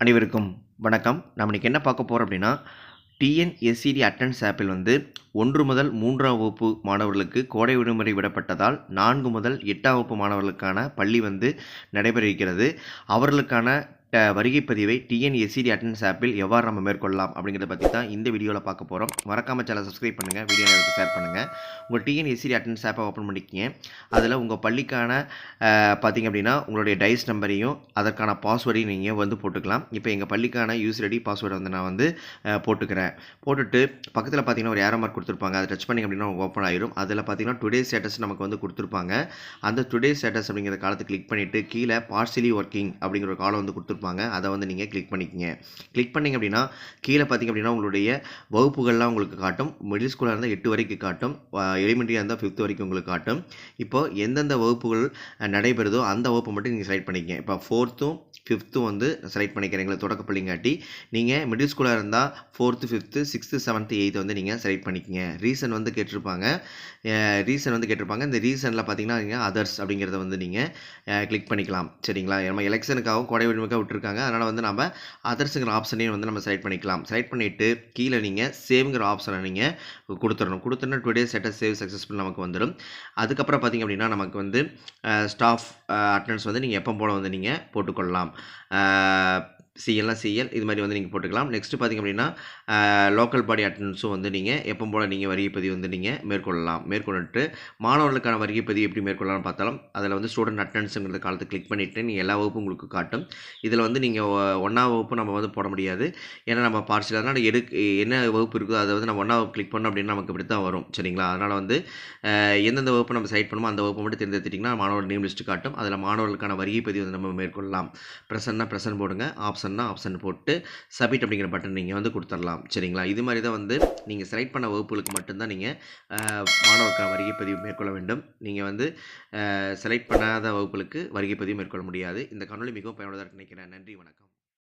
அனைவருக்கும் வணக்கம். நம்ம இன்றைக்கி என்ன பார்க்க போகிறோம் அப்படின்னா டிஎன்எஸ்சிடி அட்டன்ஸ் ஆப்பில் வந்து ஒன்று முதல் மூன்றாம் வகுப்பு மாணவர்களுக்கு கோடை விடுமுறை விடப்பட்டதால் நான்கு முதல் எட்டாம் வகுப்பு மாணவர்களுக்கான பள்ளி வந்து நடைபெற இருக்கிறது. அவர்களுக்கான வருகை பதிவை டிஎன்எஸ்சிடி அட்டன்ஸ் ஆப்பில் எவ்வாறு நம்ம மேற்கொள்ளலாம் அப்படிங்கிறத பற்றி தான் இந்த வீடியோவில் பார்க்க போகிறோம் மறக்காம சேனல் சப்ஸ்கிரைப் பண்ணுங்கள் வீடியோ எனக்கு ஷேர் பண்ணுங்கள் உங்கள் டிஎன்எஸ்சிடி அட்டன்ஸ் ஆப்பை ஓப்பன் பண்ணிக்கிங்க. அதில் உங்கள் பள்ளிக்கான பார்த்திங்க பார்த்தீங்க அப்படின்னா உங்களுடைய டைஸ் நம்பரையும் அதற்கான பாஸ்வேர்டையும் நீங்கள் வந்து போட்டுக்கலாம். இப்போ எங்கள் பள்ளிக்கான யூஸ் ரெடி பாஸ்வேர்டை வந்து நான் வந்து போட்டுக்கிறேன். போட்டுட்டு பக்கத்தில் பார்த்தீங்கன்னா ஒரு ஏரோ மார்க் கொடுத்துருப்பாங்க. அதை டச் பண்ணிங்க அப்படின்னா ஓப்பன் ஆயிரும். அதில் பார்த்தீங்கன்னா டுடே ஸ்டேட்டஸ் நமக்கு வந்து கொடுத்துருப்பாங்க. அந்த டுடே ஸ்டேட்டஸ் அப்படிங்கிற காலத்தை கிளிக் பண்ணிவிட்டு கீழே பார்சலி ஒர்க்கிங் அப்படிங்கிற ஒரு காலம் வந்து கொடுத்துருப்பாங்க. அதை வந்து நீங்கள் கிளிக் பண்ணிக்கங்க. கிளிக் பண்ணிங்க அப்படின்னா கீழே பார்த்திங்க அப்படின்னா உங்களுடைய வகுப்புகள்லாம் உங்களுக்கு காட்டும். மிடில் ஸ்கூலாக இருந்தால் எட்டு வரைக்கும் காட்டும். எலிமெண்ட்ரியாக இருந்தால் ஃபிஃப்த் வரைக்கும் உங்களுக்கு காட்டும். இப்போ எந்தெந்த வகுப்புகள் நடைபெறுதோ அந்த வகுப்பை மட்டும் நீங்கள் செலக்ட் பண்ணிக்கங்க. இப்போ ஃபோர்த்தும் ஃபிஃப்த்தும் வந்து செலக்ட் பண்ணிக்கிறீங்களா தொடக்கப்பள்ளிங்காட்டி நீங்கள் மிடில் ஸ்கூலாக இருந்தால் fourth fifth sixth seventh eighth வந்து நீங்கள் செலக்ட் பண்ணிக்கங்க. ரீசன் வந்து கேட்டிருப்பாங்க. ரீசன் வந்து கேட்டிருப்பாங்க. இந்த ரீசனில் பார்த்தீங்கன்னா நீங்கள் அதர்ஸ் அப்படிங்கிறத வந்து நீங்கள் கிளிக் பண்ணிக்கலாம். சரிங்களா? நம்ம எலெக்ஷனுக்காகவும் கொடை விடுமுறைக்காக போட்டிருக்காங்க. அதனால் வந்து நம்ம அதர்ஸுங்கிற ஆப்ஷனையும் வந்து நம்ம செலக்ட் பண்ணிக்கலாம். செலக்ட் பண்ணிவிட்டு கீழே நீங்கள் சேவ்ங்கிற ஆப்ஷனை நீங்கள் கொடுத்துடணும். கொடுத்தோன்னா டுடே ஸ்டேட்டஸ் சேவ் சக்ஸஸ்ஃபுல் நமக்கு வந்துடும் அதுக்கப்புறம் பார்த்தீங்க அப்படின்னா நமக்கு வந்து ஸ்டாஃப் அட்டனன்ஸ் வந்து நீங்கள் எப்போ போல் வந்து நீங்கள் போட்டுக்கொள்ளலாம். சிஎல்லாம் சிஎல் இது மாதிரி வந்து நீங்கள் போட்டுக்கலாம். நெக்ஸ்ட்டு பார்த்தீங்க அப்படின்னா லோக்கல் பாடி அட்டண்டன்ஸும் வந்து நீங்கள் எப்போ போல் நீங்கள் வருகை பதிவு வந்து நீங்கள் மேற்கொள்ளலாம். மேற்கொண்டுட்டு மாணவர்களுக்கான வருகை பதிவு எப்படி மேற்கொள்ளலாம் பார்த்தாலும் அதில் வந்து ஸ்டூடெண்ட் அட்டண்டன்ஸுங்கிற காலத்தை கிளிக் பண்ணிவிட்டு நீங்கள் எல்லா வகுப்பும் உங்களுக்கு காட்டும். இதில் வந்து நீங்கள் ஒன்றாம் வகுப்பு நம்ம வந்து போட முடியாது. ஏன்னா நம்ம பார்சல் அதனால் எடு என்ன வகுப்பு இருக்குதோ அதை வந்து நம்ம ஒன்றாம் வகுப்பு கிளிக் பண்ணோம் அப்படின்னா நமக்கு இப்படி தான் வரும். சரிங்களா? அதனால் வந்து எந்தெந்த வகுப்பு நம்ம சைட் பண்ணுமோ அந்த வகுப்பு மட்டும் தேர்ந்தெடுத்துட்டிங்கன்னா மாணவர் நேம் லிஸ்ட்டு காட்டும். அதில் மாணவர்களுக்கான வருகை பதிவு வந்து நம்ம மேற்கொள்ளலாம். ப்ரெசன்னா ப்ரெசன் போடுங்க. ஆப்ஷன்னா ஆப்ஷன் போட்டு சப்மிட் அப்படிங்கிற பட்டன் நீங்கள் வந்து கொடுத்துடலாம். சரிங்களா? இது மாதிரி தான் வந்து நீங்கள் செலக்ட் பண்ண வகுப்புகளுக்கு மட்டும்தான் நீங்கள் மாணவர்கள் வருகை பதிவு மேற்கொள்ள வேண்டும். நீங்கள் வந்து செலக்ட் பண்ணாத வகுப்புகளுக்கு வருகை பதிவு மேற்கொள்ள முடியாது. இந்த காணொலி மிகவும் பயனுள்ளதாக நினைக்கிறேன். நன்றி வணக்கம்.